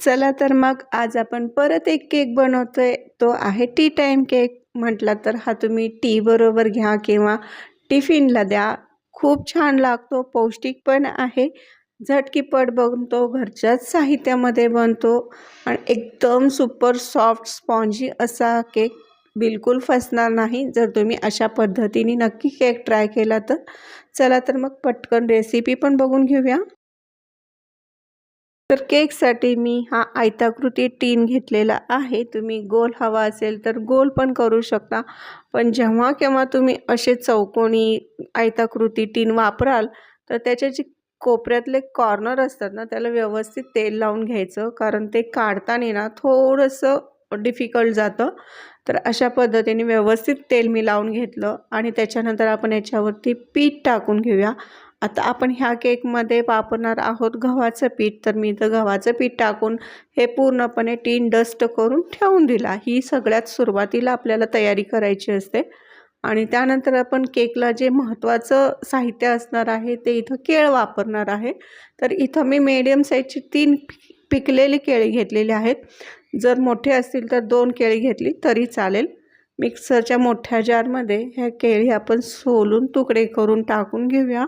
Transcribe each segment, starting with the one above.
चला तर मग आज आपण परत एक केक बनवतोय. तो आहे टी टाईम केक. म्हटला तर हा तुम्ही टी बरोबर घ्या किंवा टिफिनला द्या. खूप छान लागतो पौष्टिक पण आहे. झटकीपट बनतो घरच्याच साहित्यामध्ये बनतो. आणि एकदम सुपर सॉफ्ट स्पॉन्जी असा केक बिलकुल फसणार नाही. जर तुम्ही अशा पद्धतीने नक्की केक ट्राय केला तर. चला तर मग पटकन रेसिपी पण बघून घेऊया. तर केकसाठी मी हा आयताकृती टीन घेतलेला आहे. तुम्ही गोल हवा असेल तर गोल पण करू शकता. पण जेव्हा केव्हा तुम्ही असे चौकोनी आयताकृती टीन वापराल तर त्याच्या जे कोपऱ्यातले कॉर्नर असतात ना त्याला व्यवस्थित तेल लावून घ्यायचं. कारण ते काढताना ना थोडंसं डिफिकल्ट जातं. तर अशा पद्धतीने व्यवस्थित तेल मी लावून घेतलं आणि त्याच्यानंतर आपण याच्यावरती पीठ टाकून घेऊया. आता आपण ह्या केकमध्ये वापरणार आहोत गव्हाचं पीठ. तर मी इथं गव्हाचं पीठ टाकून हे पूर्णपणे टीन डस्ट करून ठेवून दिला. ही सगळ्यात सुरुवातीला आपल्याला तयारी करायची असते. आणि त्यानंतर आपण केकला जे महत्त्वाचं साहित्य असणार आहे ते इथं केळ वापरणार आहे. तर इथं मी मीडियम साईजची तीन पिकलेली केळी घेतलेली आहेत. जर मोठे असतील तर दोन केळी घेतली तरी चालेल. मिक्सरच्या मोठ्या जारमध्ये ह्या केळी आपण सोलून तुकडे करून टाकून घेऊया.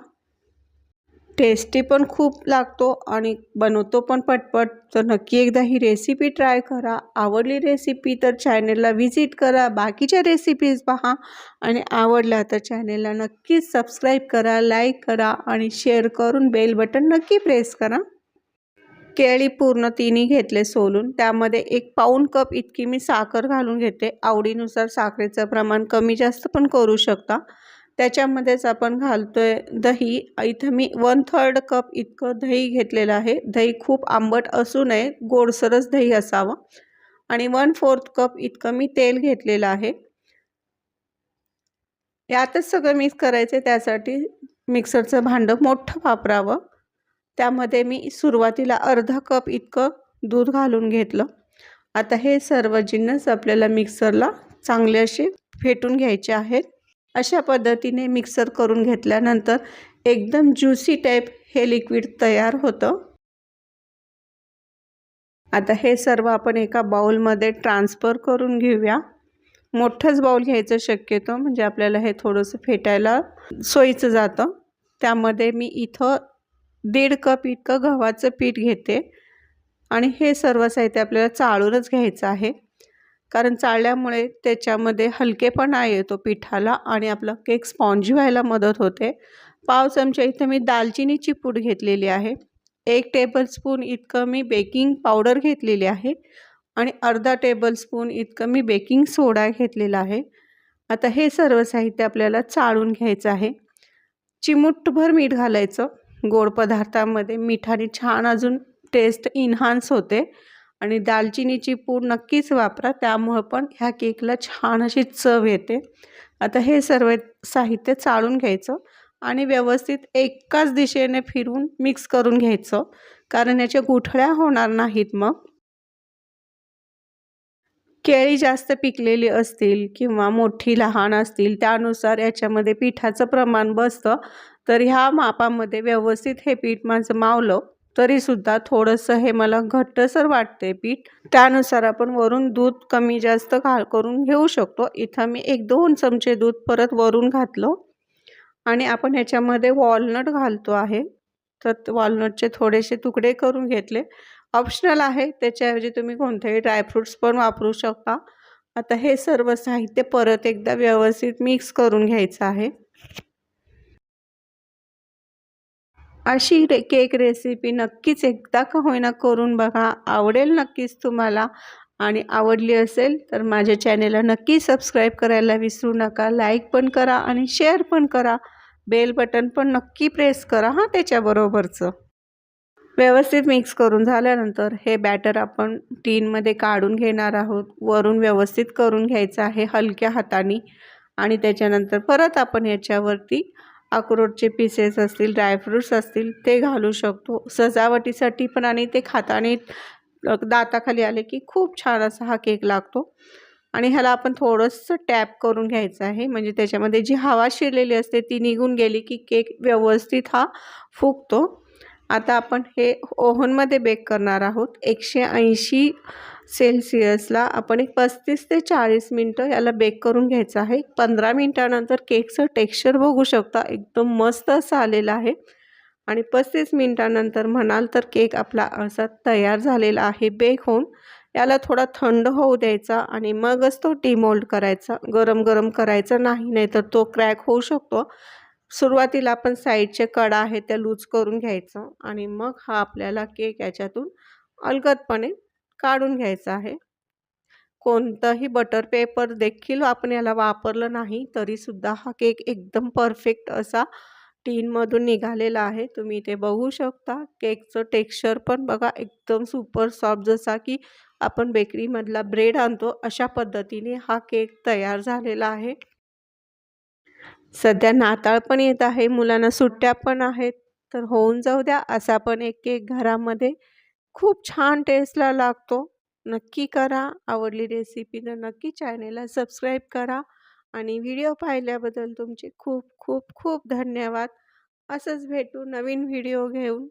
टेस्टी पण खूप लागतो आणि बनवतो पण पटपट. तर नक्की एकदा ही रेसिपी ट्राय करा. आवडली रेसिपी तर चॅनेलला व्हिजिट करा. बाकीच्या रेसिपीज पहा. आणि आवडल्या तर चॅनेलला नक्कीच सबस्क्राईब करा लाईक करा आणि शेअर करून बेल बटन नक्की प्रेस करा. केळी पूर्ण तिन्ही घेतले सोलून. त्यामध्ये एक पाऊण कप इतकी मी साखर घालून घेते. आवडीनुसार साखरेचं प्रमाण कमी जास्त पण करू शकता. त्याच्यामध्येच आपण घालतो आहे दही. इथं मी वन थर्ड कप इतकं दही घेतलेलं आहे. दही खूप आंबट असू नये गोडसरच दही असावं. आणि वन फोर्थ कप इतकं मी तेल घेतलेलं आहे. यातच सगळं मिक्स करायचं आहे त्यासाठी मिक्सरचं भांडं मोठं वापरावं. त्यामध्ये मी सुरुवातीला अर्धा कप इतकं दूध घालून घेतलं. आता हे सर्व जिन्नस आपल्याला मिक्सरला चांगले असे फेटून घ्यायचे आहेत. अशा पद्धतीने मिक्सर करून घेतल्यानंतर एकदम ज्युसी टाईप हे लिक्विड तयार होतं. आता हे सर्व आपण एका बाउलमध्ये ट्रान्सफर करून घेऊया. मोठंच बाऊल घ्यायचं शक्यतो म्हणजे आपल्याला हे थोडंसं फेटायला सोयीचं जातं. त्यामध्ये मी इथं दीड कप इतकं गव्हाचं पीठ घेते. आणि हे सर्व साहित्य आपल्याला चाळूनच घ्यायचं आहे. कारण चाळल्यामुळे त्याच्यामध्ये हलकेपणा येतो पिठाला आणि आपला केक स्पॉन्जी व्हायला मदत होते. पाव चमचा इथं मी दालचिनीची पूड घेतलेली आहे. एक टेबलस्पून इतकं मी बेकिंग पावडर घेतलेली आहे आणि अर्धा टेबलस्पून इतकं मी बेकिंग सोडा घेतलेला आहे. आता हे सर्व साहित्य आपल्याला चाळून घ्यायचं आहे. चिमुटभर मीठ घालायचं. गोड पदार्थामध्ये मिठाने छान अजून टेस्ट इन्हान्स होते. आणि दालचिनीची पूड नक्कीच वापरा त्यामुळं पण ह्या केकला छान अशी चव येते. आता हे सर्व साहित्य चाळून घ्यायचं आणि व्यवस्थित एकाच दिशेने फिरून मिक्स करून घ्यायचं कारण याच्या गुठळ्या होणार नाहीत मग. केळी जास्त पिकलेली असतील किंवा मोठी लहान असतील त्यानुसार याच्यामध्ये पिठाचं प्रमाण बसतं. तर ह्या मापामध्ये व्यवस्थित हे पीठ माझं मावलं. तरीसुद्धा थोडंसं हे मला घट्टसर वाटते पीठ. त्यानुसार आपण वरून दूध कमी जास्त घाल करून घेऊ शकतो. इथं मी एक दोन चमचे दूध परत वरून घातलं. आणि आपण ह्याच्यामध्ये वॉलनट घालतो आहे. तर वॉलनटचे थोडेसे तुकडे करून घेतले. ऑप्शनल आहे त्याच्याऐवजी तुम्ही कोणतेही ड्रायफ्रूट्स पण वापरू शकता. आता हे सर्व साहित्य परत एकदा व्यवस्थित मिक्स करून घ्यायचं आहे. अशी रे केक रेसिपी नक्कीच एकदा का होईना करून बघा. आवडेल नक्कीच तुम्हाला. आणि आवडली असेल तर माझ्या चॅनेलला नक्की सबस्क्राईब करायला विसरू नका. लाईक पण करा आणि शेअर पण करा. बेल बटन पण नक्की प्रेस करा हां त्याच्याबरोबरचं. व्यवस्थित मिक्स करून झाल्यानंतर हे बॅटर आपण टीनमध्ये काढून घेणार आहोत. वरून व्यवस्थित करून घ्यायचं आहे हलक्या हाताने. आणि त्याच्यानंतर परत आपण याच्यावरती अक्रोडचे पीसेस असतील ड्रायफ्रूट्स असतील ते घालू शकतो. सजावटीसाठी पण आणि ते खाताने दाताखाली आले की खूप छान असा हा केक लागतो. आणि ह्याला आपण थोडंसं टॅप करून घ्यायचं आहे. म्हणजे त्याच्यामध्ये जी हवा शिरलेली असते ती निघून गेली की केक व्यवस्थित हा फुगतो. आता आपण हे ओव्हनमध्ये बेक करणार आहोत. एकशे ऐंशी सेल्सिअसला आपण एक पस्तीस ते चाळीस मिनटं याला बेक करून घ्यायचं आहे. पंधरा मिनटानंतर केकचं टेक्स्चर बघू शकता. एकदम मस्त असं आलेलं आहे. आणि पस्तीस मिनटानंतर म्हणाल तर केक आपला असा तयार झालेला आहे. बेक होऊन याला थोडा थंड होऊ द्यायचा आणि मगच तो डिमोल्ड करायचा. गरम गरम करायचा नाही नाही तर तो क्रॅक होऊ शकतो. सुरुवातीला आपण साईडचे कडा आहे त्या लूज करून घ्यायचं आणि मग हा आपल्याला केक याच्यातून अलगदपणे काढून घ्यायचा आहे. कोणतंही बटर पेपर देखील आपण याला वापरलं नाही तरीसुद्धा हा केक एकदम परफेक्ट असा टीनमधून निघालेला आहे. तुम्ही इथे बघू शकता केकचं टेक्स्चर पण बघा एकदम सुपर सॉफ्ट जसा की आपण बेकरीमधला ब्रेड आणतो अशा पद्धतीने हा केक तयार झालेला आहे. सध्या नाताळ पण येत आहे मुलांना सुट्ट्या पण आहेत. तर होऊन जाऊ द्या असा पण एक केक घरामध्ये खूप छान टेस्टला लागतो. नक्की करा. आवडली रेसिपी तर नक्की चॅनेलला सबस्क्राईब करा. आणि व्हिडिओ पाहिल्याबद्दल तुमचे खूप खूप खूप धन्यवाद. असंच भेटू नवीन व्हिडिओ घेऊन.